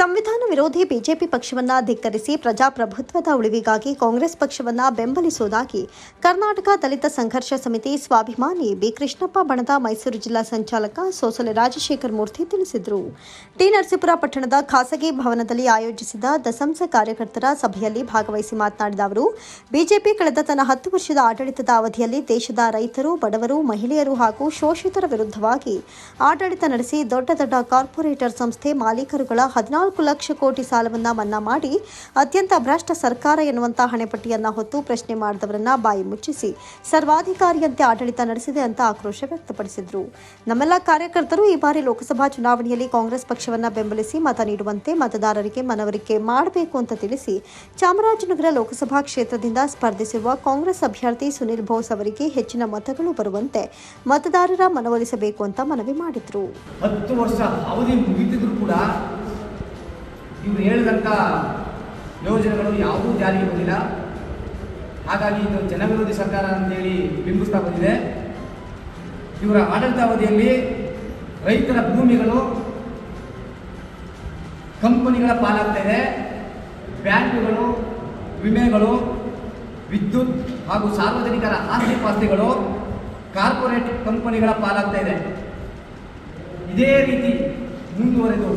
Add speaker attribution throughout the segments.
Speaker 1: ಸಂವಿಧಾನ ವಿರೋಧಿ ಬಿಜೆಪಿ ಪಕ್ಷವನ್ನ ಧಿಕ್ಕರಿಸಿ ಪ್ರಜಾಪ್ರಭುತ್ವದ ಉಳಿವಿಗಾಗಿ ಕಾಂಗ್ರೆಸ್ ಪಕ್ಷವನ್ನ ಬೆಂಬಲಿಸುವುದಾಗಿ ಕರ್ನಾಟಕ ದಲಿತ ಸಂಘರ್ಷ ಸಮಿತಿ ಸ್ವಾಭಿಮಾನಿ ಬಿ ಕೃಷ್ಣಪ್ಪ ಬಣದ ಮೈಸೂರು ಜಿಲ್ಲಾ ಸಂಚಾಲಕ ಸೋಸಲೆ ರಾಜಶೇಖರ್ ಮೂರ್ತಿ ತಿಳಿಸಿದರು. ಟಿ ನರಸೀಪುರ ಪಟ್ಟಣದ ಖಾಸಗಿ ಭವನದಲ್ಲಿ ಆಯೋಜಿಸಿದ ದಸಂಸ ಕಾರ್ಯಕರ್ತರ ಸಭೆಯಲ್ಲಿ ಭಾಗವಹಿಸಿ ಮಾತನಾಡಿದ ಅವರು, ಬಿಜೆಪಿ ಕಳೆದ ತನ್ನ ಹತ್ತು ವರ್ಷದ ಆಡಳಿತದ ಅವಧಿಯಲ್ಲಿ ದೇಶದ ರೈತರು, ಬಡವರು, ಮಹಿಳೆಯರು ಹಾಗೂ ಶೋಷಿತರ ವಿರುದ್ಧವಾಗಿ ಆಡಳಿತ ನಡೆಸಿ ದೊಡ್ಡ ದೊಡ್ಡ ಕಾರ್ಪೊರೇಟರ್ ಸಂಸ್ಥೆ ಮಾಲೀಕರುಗಳ ಹದಿನಾಲ್ಕು ಲಕ್ಷ ಕೋಟಿ ಸಾಲವನ್ನು ಮನ್ನಾ ಮಾಡಿ ಅತ್ಯಂತ ಭ್ರಷ್ಟ ಸರ್ಕಾರ ಎನ್ನುವಂತ ಹಣೆಪಟ್ಟಿಯನ್ನು ಹೊತ್ತು ಪ್ರಶ್ನೆ ಮಾಡಿದವರನ್ನ ಬಾಯಿ ಮುಚ್ಚಿಸಿ ಸರ್ವಾಧಿಕಾರಿಯಂತೆ ಆಡಳಿತ ನಡೆಸಿದೆ ಅಂತ ಆಕ್ರೋಶ ವ್ಯಕ್ತಪಡಿಸಿದರು. ನಮ್ಮೆಲ್ಲ ಕಾರ್ಯಕರ್ತರು ಈ ಬಾರಿ ಲೋಕಸಭಾ ಚುನಾವಣೆಯಲ್ಲಿ ಕಾಂಗ್ರೆಸ್ ಪಕ್ಷವನ್ನ ಬೆಂಬಲಿಸಿ ಮತ ನೀಡುವಂತೆ ಮತದಾರರಿಗೆ ಮನವರಿಕೆ ಮಾಡಬೇಕು ಅಂತ ತಿಳಿಸಿ ಚಾಮರಾಜನಗರ ಲೋಕಸಭಾ ಕ್ಷೇತ್ರದಿಂದ ಸ್ಪರ್ಧಿಸಿರುವ ಕಾಂಗ್ರೆಸ್ ಅಭ್ಯರ್ಥಿ ಸುನಿಲ್ ಬೋಸ್ ಅವರಿಗೆ ಹೆಚ್ಚಿನ ಮತಗಳು ಬರುವಂತೆ ಮತದಾರರ ಮನವೊಲಿಸಬೇಕು ಅಂತ ಮನವಿ ಮಾಡಿದ್ರು.
Speaker 2: ಹತ್ತು ವರ್ಷ ಅವಧಿ ಮುಗಿತಿದ್ರು ಕೂಡ ಇವರು ಹೇಳಿದಂಥ ಯೋಜನೆಗಳು ಯಾವುದೂ ಜಾರಿಗೆ ಬಂದಿಲ್ಲ ಹಾಗಾಗಿ ಇದು ಜನವಿರೋಧಿ ಸರ್ಕಾರ ಅಂತೇಳಿ ಬಿಂಬಿಸ್ತಾ ಬಂದಿದೆ. ಇವರ ಆಡಳಿತಾವಧಿಯಲ್ಲಿ ರೈತರ ಭೂಮಿಗಳು ಕಂಪನಿಗಳ ಪಾಲಾಗ್ತಾ ಇದೆ. ಬ್ಯಾಂಕುಗಳು, ವಿಮೆಗಳು, ವಿದ್ಯುತ್ ಹಾಗೂ ಸಾರ್ವಜನಿಕರ ಆಸ್ತಿ ಪಾಸ್ತಿಗಳು ಕಾರ್ಪೊರೇಟ್ ಕಂಪನಿಗಳ ಪಾಲಾಗ್ತಾ ಇದೆ. ಇದೇ ರೀತಿ ಮುಂದುವರೆದು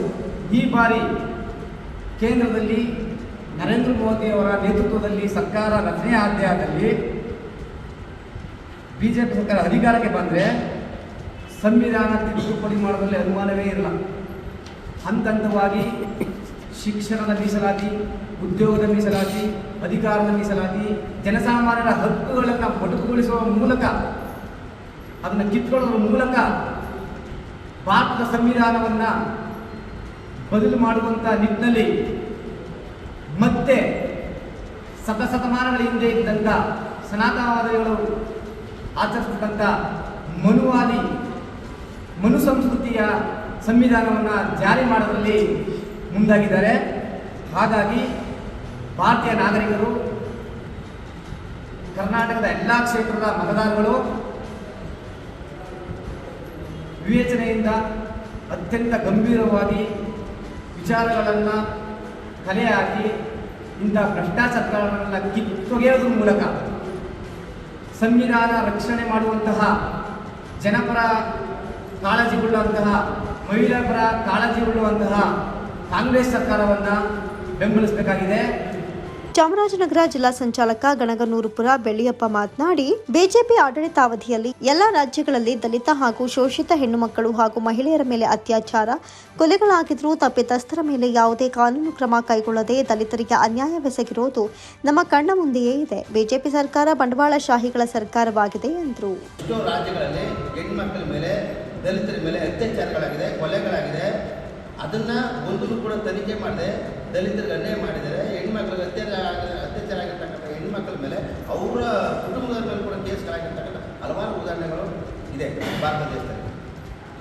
Speaker 2: ಈ ಬಾರಿ ಕೇಂದ್ರದಲ್ಲಿ ನರೇಂದ್ರ ಮೋದಿ ಅವರ ನೇತೃತ್ವದಲ್ಲಿ ಸರ್ಕಾರ ರಚನೆ ಆಗದೆ ಆದಲ್ಲಿ ಬಿ ಜೆ ಸರ್ಕಾರ ಅಧಿಕಾರಕ್ಕೆ ಬಂದರೆ ಸಂವಿಧಾನ ತಿದ್ದುಪಡಿ ಮಾಡೋದ್ರಲ್ಲಿ ಅನುಮಾನವೇ ಇಲ್ಲ. ಹಂತ ಹಂತವಾಗಿ ಶಿಕ್ಷಣದ ಮೀಸಲಾತಿ, ಉದ್ಯೋಗದ ಮೀಸಲಾತಿ, ಅಧಿಕಾರದ ಮೀಸಲಾತಿ, ಜನಸಾಮಾನ್ಯರ ಹಕ್ಕುಗಳನ್ನು ಬಟುಕುಗೊಳಿಸುವ ಮೂಲಕ, ಅದನ್ನು ಕಿತ್ಕೊಳ್ಳೋದ್ರ ಮೂಲಕ ಭಾರತದ ಸಂವಿಧಾನವನ್ನು ಬದಲು ಮಾಡುವಂಥ ನಿಟ್ಟಿನಲ್ಲಿ ಮತ್ತೆ ಶತಶತಮಾನಗಳ ಹಿಂದೆ ಇದ್ದಂಥ ಸನಾತನವಾದಿಗಳು ಆಚರಿಸ್ತಕ್ಕಂಥ ಮನುವಾದಿ, ಮನು ಸಂಸ್ಕೃತಿಯ ಸಂವಿಧಾನವನ್ನು ಜಾರಿ ಮಾಡೋದ್ರಲ್ಲಿ ಮುಂದಾಗಿದ್ದಾರೆ. ಹಾಗಾಗಿ ಭಾರತೀಯ ನಾಗರಿಕರು, ಕರ್ನಾಟಕದ ಎಲ್ಲ ಕ್ಷೇತ್ರದ ಮತದಾರಗಳು ವಿವೇಚನೆಯಿಂದ ಅತ್ಯಂತ ಗಂಭೀರವಾಗಿ ವಿಚಾರಗಳನ್ನು ಕಲೆ ಹಾಕಿ ಇಂಥ ಭ್ರಷ್ಟಾಚಾರಗಳನ್ನು ಕಿತ್ತೊಗೆಯೋದ್ರ ಮೂಲಕ ಸಂವಿಧಾನ ರಕ್ಷಣೆ ಮಾಡುವಂತಹ ಜನಪರ ಕಾಳಜಿ ಕೊಳ್ಳುವಂತಹ ಮಹಿಳಾ ಪರ ಕಾಳಜಿ ಕೊಳ್ಳುವಂತಹ ಕಾಂಗ್ರೆಸ್ ಸರ್ಕಾರವನ್ನು ಬೆಂಬಲಿಸಬೇಕಾಗಿದೆ.
Speaker 1: ಚಾಮರಾಜನಗರ ಜಿಲ್ಲಾ ಸಂಚಾಲಕ ಗಣಗನೂರುಪುರ ಬೆಳ್ಳಿಯಪ್ಪ ಮಾತನಾಡಿ, ಬಿಜೆಪಿ ಆಡಳಿತಾವಧಿಯಲ್ಲಿ ಎಲ್ಲಾ ರಾಜ್ಯಗಳಲ್ಲಿ ದಲಿತ ಹಾಗೂ ಶೋಷಿತ ಹೆಣ್ಣುಮಕ್ಕಳು ಹಾಗೂ ಮಹಿಳೆಯರ ಮೇಲೆ ಅತ್ಯಾಚಾರ ಕೊಲೆಗಳಾಗಿದ್ರೂ ತಪ್ಪಿತಸ್ಥರ ಮೇಲೆ ಯಾವುದೇ ಕಾನೂನು ಕ್ರಮ ಕೈಗೊಳ್ಳದೆ ದಲಿತರಿಗೆ ಅನ್ಯಾಯವೆಸಗಿರೋದು ನಮ್ಮ ಕಣ್ಣ ಮುಂದೆಯೇ ಇದೆ. ಬಿಜೆಪಿ ಸರ್ಕಾರ ಬಂಡವಾಳಶಾಹಿಗಳ ಸರ್ಕಾರವಾಗಿದೆ ಎಂದರು.
Speaker 3: ದಲಿತರ ಮೇಲೆ ಅತ್ಯಾಚಾರಗಳಾಗಿದೆ, ಕೊಲೆಗಳಾಗಿದೆ. ಅದನ್ನು ಒಂದೂ ಕೂಡ ತನಿಖೆ ಮಾಡದೆ ದಲಿತರಿಗೆ ಅನ್ಯಾಯ ಮಾಡಿದ್ದಾರೆ ಹೆಣ್ಮಕ್ಳಿಗೆ ಅತ್ಯಾಚಾರ ಅತ್ಯಾಚಾರ ಆಗಿರ್ತಕ್ಕಂಥ ಹೆಣ್ಮಕ್ಳ ಮೇಲೆ ಅವರ ಕುಟುಂಬದ ಮೇಲೆ ಕೂಡ ಕೇಸ್ಗಳಾಗಿರ್ತಕ್ಕಂಥ ಹಲವಾರು ಉದಾಹರಣೆಗಳು ಇದೆ ಭಾರತ ದೇಶದಲ್ಲಿ.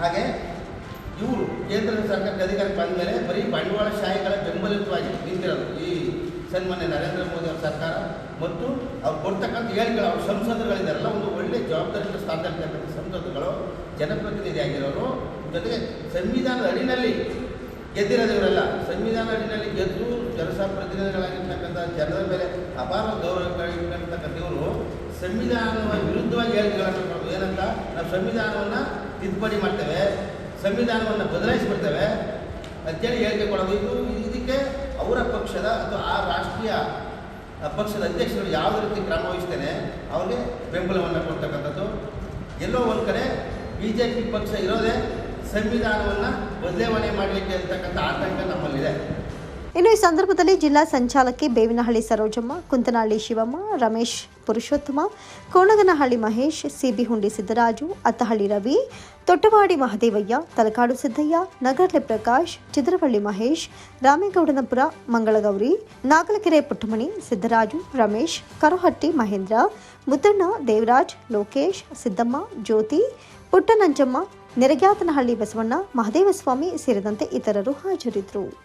Speaker 3: ಹಾಗೆ ಇವರು ಕೇಂದ್ರ ಸರ್ಕಾರಕ್ಕೆ ಅಧಿಕಾರಕ್ಕೆ ಬಂದ ಮೇಲೆ ಬರೀ ಬಂಡವಾಳಶಾಹಿಗಳ ಬೆಂಬಲಿತವಾಗಿ ನಿಂತಿರೋದು ಈ ಸನ್ಮಾನ್ಯ ನರೇಂದ್ರ ಮೋದಿ ಅವರ ಸರ್ಕಾರ ಮತ್ತು ಅವ್ರು ಕೊಡ್ತಕ್ಕಂಥ ಹೇಳಿಕೆಗಳು ಅವ್ರ ಸಂಸದರುಗಳಿದಾರಲ್ಲ ಒಂದು ಒಳ್ಳೆ ಜವಾಬ್ದಾರಿ ಸ್ಥಾನದಲ್ಲಿರ್ತಕ್ಕಂಥ ಸಂಸದರುಗಳು, ಜನಪ್ರತಿನಿಧಿಯಾಗಿರೋರು, ಜೊತೆಗೆ ಸಂವಿಧಾನದ ಅಡಿನಲ್ಲಿ ಗೆದ್ದಿರೋದು ಇವರೆಲ್ಲ ಸಂವಿಧಾನ ಅಡಿನಲ್ಲಿ ಗೆದ್ದು ಜನಪ್ರತಿನಿಧಿಗಳಾಗಿರ್ತಕ್ಕಂಥ ಜನರ ಮೇಲೆ ಅಪಾರ ಗೌರವಗಳಿರ್ತಕ್ಕಂಥವರು ಸಂವಿಧಾನದ ವಿರುದ್ಧವಾಗಿ ಹೇಳಿಕೆಗಳನ್ನು ಕೊಡೋದು. ಏನಂತ? ನಾವು ಸಂವಿಧಾನವನ್ನು ತಿದ್ದುಪಡಿ ಮಾಡ್ತೇವೆ, ಸಂವಿಧಾನವನ್ನು ಬದಲಾಯಿಸಿಬಿಡ್ತೇವೆ ಅಂತೇಳಿ ಹೇಳಿಕೆ ಕೊಡೋದು. ಇದು ಇದಕ್ಕೆ ಅವರ ಪಕ್ಷದ ಅಥವಾ ಆ ರಾಷ್ಟ್ರೀಯ ಪಕ್ಷದ ಅಧ್ಯಕ್ಷರು ಯಾವ ರೀತಿ ಕ್ರಮ ವಹಿಸ್ತೇನೆ, ಅವ್ರಿಗೆ ಬೆಂಬಲವನ್ನು ಕೊಡ್ತಕ್ಕಂಥದ್ದು. ಎಲ್ಲೋ ಒಂದು ಕಡೆ ಬಿ ಪಕ್ಷ ಇರೋದೇ ಸಂವಿಧಾನವನ್ನು ಬದಲಾವಣೆ ಮಾಡಲಿಕ್ಕೆ ಅಂತಕ್ಕಂಥ ಆತಂಕ ನಮ್ಮಲ್ಲಿದೆ.
Speaker 1: ಇನ್ನು ಈ ಸಂದರ್ಭದಲ್ಲಿ ಜಿಲ್ಲಾ ಸಂಚಾಲಕಿ ಬೇವಿನಹಳ್ಳಿ ಸರೋಜಮ್ಮ, ಕುಂತನಹಳ್ಳಿ ಶಿವಮ್ಮ, ರಮೇಶ್ ಪುರುಷೋತ್ತಮ, ಕೋಣಗನಹಳ್ಳಿ ಮಹೇಶ್, ಸಿಬಿ ಹುಂಡಿ ಸಿದ್ದರಾಜು, ಅತ್ತಹಳ್ಳಿ ರವಿ, ತೊಟ್ಟವಾಡಿ ಮಹದೇವಯ್ಯ, ತಲಕಾಡು ಸಿದ್ದಯ್ಯ, ನಗರ್ಲೆ ಪ್ರಕಾಶ್, ಚಿದ್ರವಳ್ಳಿ ಮಹೇಶ್, ರಾಮೇಗೌಡನಪುರ, ಮಂಗಳಗೌರಿ, ನಾಗಲಕೆರೆ ಪುಟ್ಟಮಣಿ, ಸಿದ್ದರಾಜು, ರಮೇಶ್, ಕರುಹಟ್ಟಿ ಮಹೇಂದ್ರ ಮುದ್ದಣ್ಣ ದೇವರಾಜ್, ಲೋಕೇಶ್, ಸಿದ್ದಮ್ಮ, ಜ್ಯೋತಿ, ಪುಟ್ಟನಂಜಮ್ಮ ನೆರಗ್ಯಾತನಹಳ್ಳಿ ಬಸವಣ್ಣ ಮಹದೇವಸ್ವಾಮಿ ಸೇರಿದಂತೆ ಇತರರು ಹಾಜರಿದ್ದರು.